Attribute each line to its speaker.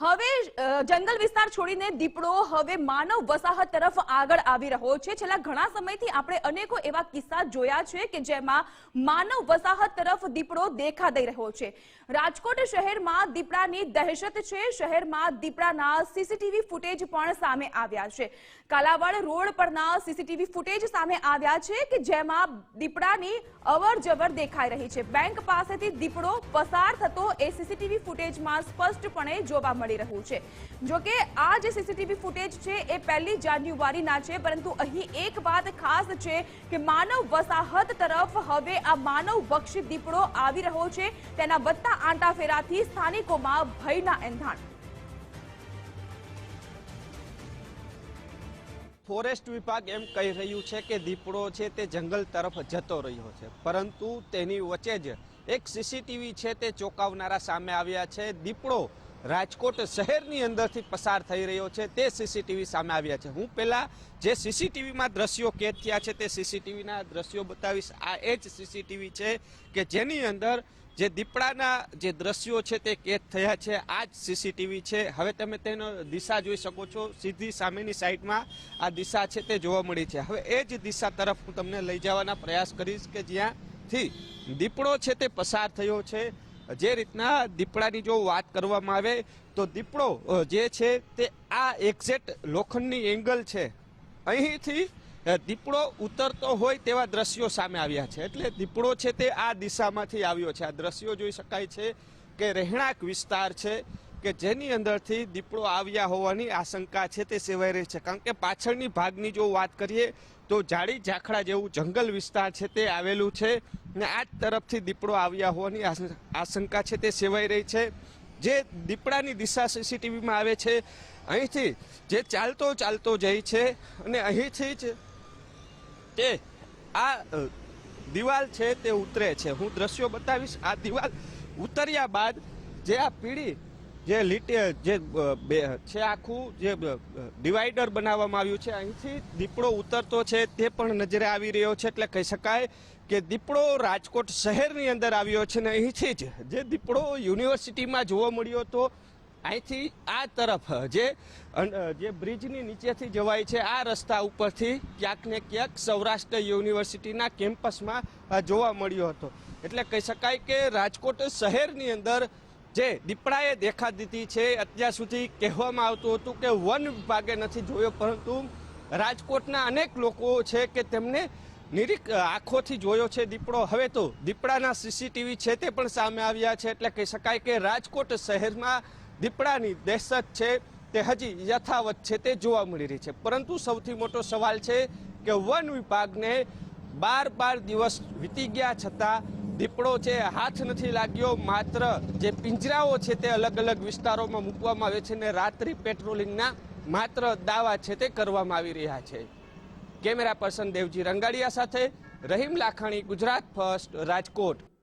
Speaker 1: હવે જંગલ વિસ્તાર છોડીને દીપડો હવે માનવ વસાહત તરફ આગળ આવી રહ્યો છે. છેલ્લા ઘણા સમયથી આપણે અનેકો એવા કિસ્સા જોયા છે કે જેમાં માનવ વસાહત તરફ દીપડો દેખા દઈ રહ્યો છે. રાજકોટ શહેરમાં દીપડાની દહેશત છે. શહેરમાં દીપડાના સીસીટીવી ફૂટેજ પણ સામે આવ્યા છે. કાલાવાડ રોડ પરના સીસીટીવી ફૂટેજ સામે આવ્યા છે કે જેમાં દીપડાની અવર દેખાઈ રહી છે. બેંક પાસેથી દીપડો પસાર થતો એ સીસીટીવી ફૂટેજમાં સ્પષ્ટપણે જોવા મળી રહ્યું છે. જોકે આ જે સીસીટીવી ફૂટેજ છે, એ પહેલી જાન્યુઆરીના છે, પરંતુ અહીં એક વાત ખાસ છે કે માનવ વસાહત તરફ હવે આ માનવ બક્ષી દીપડો આવી રહ્યો છે. તેના વધતા આંટાફેરાથી સ્થાનિકોમાં ભયના એંધાણ.
Speaker 2: ફોરેસ્ટ વિભાગ એમ કહી રહ્યું છે કે દીપડો છે તે જંગલ તરફ જતો રહ્યો છે. પરંતુ તેની વચ્ચે જ એક સીસીટીવી છે તે ચોંકાવનારા સામે આવ્યા છે. દીપડો રાજકોટ શહેરની અંદરથી પસાર થઈ રહ્યો છે. તે સીસીટીવી સામે આવ્યા છે. હું પહેલાં જે સીસીટીવીમાં દ્રશ્યો કેદ થયા છે તે સીસીટીવીના દ્રશ્યો બતાવીશ. આ એ જ સીસીટીવી છે કે જેની અંદર જે દીપડાના જે દ્રશ્યો છે તે કેદ થયા છે. આ જ સીસીટીવી છે. હવે તમે તેનો દિશા જોઈ શકો છો. સીધી સામેની સાઈડમાં આ દિશા છે તે જોવા મળી છે. હવે એ જ દિશા તરફ હું તમને લઈ જવાના પ્રયાસ કરીશ કે જ્યાંથી દીપડો છે તે પસાર થયો છે. જે રીતના દીપડાની જો વાત કરવામાં આવે, તો દીપડો જે છે તે આ એક્ઝેક્ટ લોખંડની એંગલ છે. અહીંથી દીપડો ઉતરતો હોય તેવા દ્રશ્યો સામે આવ્યા છે. એટલે દીપડો છે તે આ દિશામાંથી આવ્યો છે. આ દ્રશ્યો જોઈ શકાય છે કે રહેણાંક વિસ્તાર છે કે જેની અંદરથી દીપડો આવ્યા હોવાની આશંકા છે તે સેવાઈ રહી છે. કારણ કે પાછળની ભાગની જો વાત કરીએ, તો જાડી ઝાખડા જેવું જંગલ વિસ્તાર છે તે આવેલું છે. ને આ તરફથી દીપડો આવ્યા હોવાની આશ- આશંકા છે તે સેવાઈ રહી છે. જે દીપડાની દિશા સીસીટીવીમાં આવે છે, અહીંથી જે ચાલતો ચાલતો જાય છે અને અહીંથી જ તે આ દિવાલ છે તે ઉતરે છે. હું દ્રશ્યો બતાવીશ. આ દિવાલ ઉતર્યા બાદ જે આ પીળી જે લીટી, જે છે આખું જે ડિવાઈડર બનાવવામાં આવ્યું છે. અહીંથી દીપડો ઉતરતો છે, તે પણ નજરે આવી રહ્યો છે. એટલે કહી શકાય કે દીપડો રાજકોટ શહેરની અંદર આવ્યો છે ને અહીંથી જ. જે દીપડો યુનિવર્સિટીમાં જોવા મળ્યો હતો અહીંથી આ તરફ જે જે બ્રિજની નીચેથી જવાય છે, આ રસ્તા ઉપરથી ક્યાંક ને ક્યાંક સૌરાષ્ટ્ર યુનિવર્સિટીના કેમ્પસમાં જોવા મળ્યો હતો. એટલે કહી શકાય કે રાજકોટ શહેરની અંદર જે દીપડાએ દેખા દીધી છે, અત્યાર સુધી કહેવામાં આવતું હતું કે વન વિભાગે નથી જોયો, પરંતુ રાજકોટના અનેક લોકો છે કે તેમને નિરીક આંખોથી જોયો છે દીપડો. હવે તો દીપડાના સીસીટીવી છે તે પણ સામે આવ્યા છે, એટલે કહી શકાય કે રાજકોટ શહેરમાં દીપડાની દહેશત છે તે હજી યથાવત છે તે જોવા મળી રહી છે. પરંતુ સૌથી મોટો સવાલ છે કે વન વિભાગને બાર બાર દિવસ વીતી ગયા છતાં દીપડો છે, હાથ નથી લાગ્યો, માત્ર જે પિંજરાઓ છે તે અલગ અલગ વિસ્તારોમાં મૂકવામાં આવે છે ને રાત્રિ પેટ્રોલિંગના માત્ર દાવા છે તે કરવામાં આવી રહ્યા છે. કેમેરા પર્સન દેવજી રંગાડિયા સાથે રહીમ લાખાણી, ગુજરાત ફર્સ્ટ, રાજકોટ.